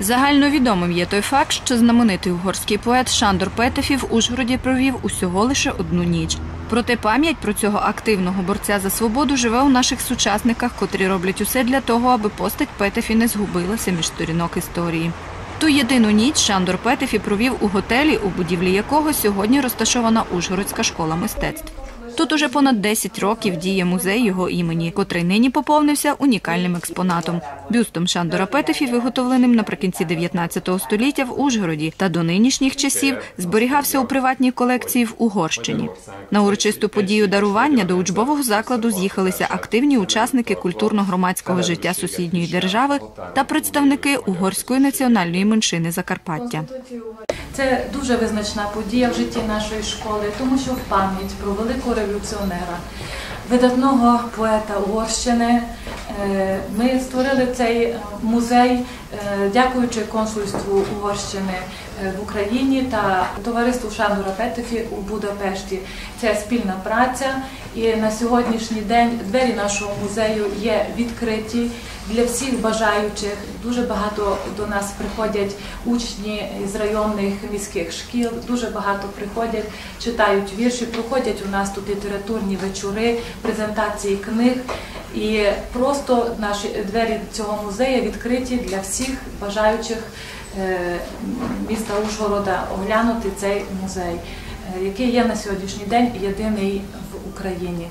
Загальновідомим є той факт, що знаменитий угорський поет Шандор Петефів в Ужгороді провів усього лише одну ніч. Проте пам'ять про цього активного борця за свободу живе у наших сучасниках, котрі роблять усе для того, аби постать Петефі не згубилася між сторінок історії. Ту єдину ніч Шандор Петефі провів у готелі, у будівлі якого сьогодні розташована Ужгородська школа мистецтв. Тут уже понад 10 років діє музей його імені, котрий нині поповнився унікальним експонатом бюстом Шандора Петефі, виготовленим наприкінці 19 століття в Ужгороді, та до нинішніх часів зберігався у приватній колекції в Угорщині. На урочисту подію дарування до учбового закладу з'їхалися активні учасники культурно-громадського життя сусідньої держави та представники угорської національної меншини Закарпаття. Це дуже визначна подія в житті нашої школи, тому що в пам'ять про великого революціонера, видатного поета Угорщини, ми створили цей е, музей, е, дякуючи консульству Угорщини е, в Україні та товариству Шандора Петефі у Будапешті. Це спільна праця, і на сьогоднішній день двері нашого музею є відкриті для всіх бажаючих. Дуже багато до нас приходять учні з районних міських шкіл. Дуже багато приходять, читають вірші, проходять у нас тут літературні вечори, презентації книг. І просто наші двері цього музею відкриті для всіх бажаючих е, міста Ужгорода оглянути цей музей, е, який є на сьогоднішній день єдиний в Україні.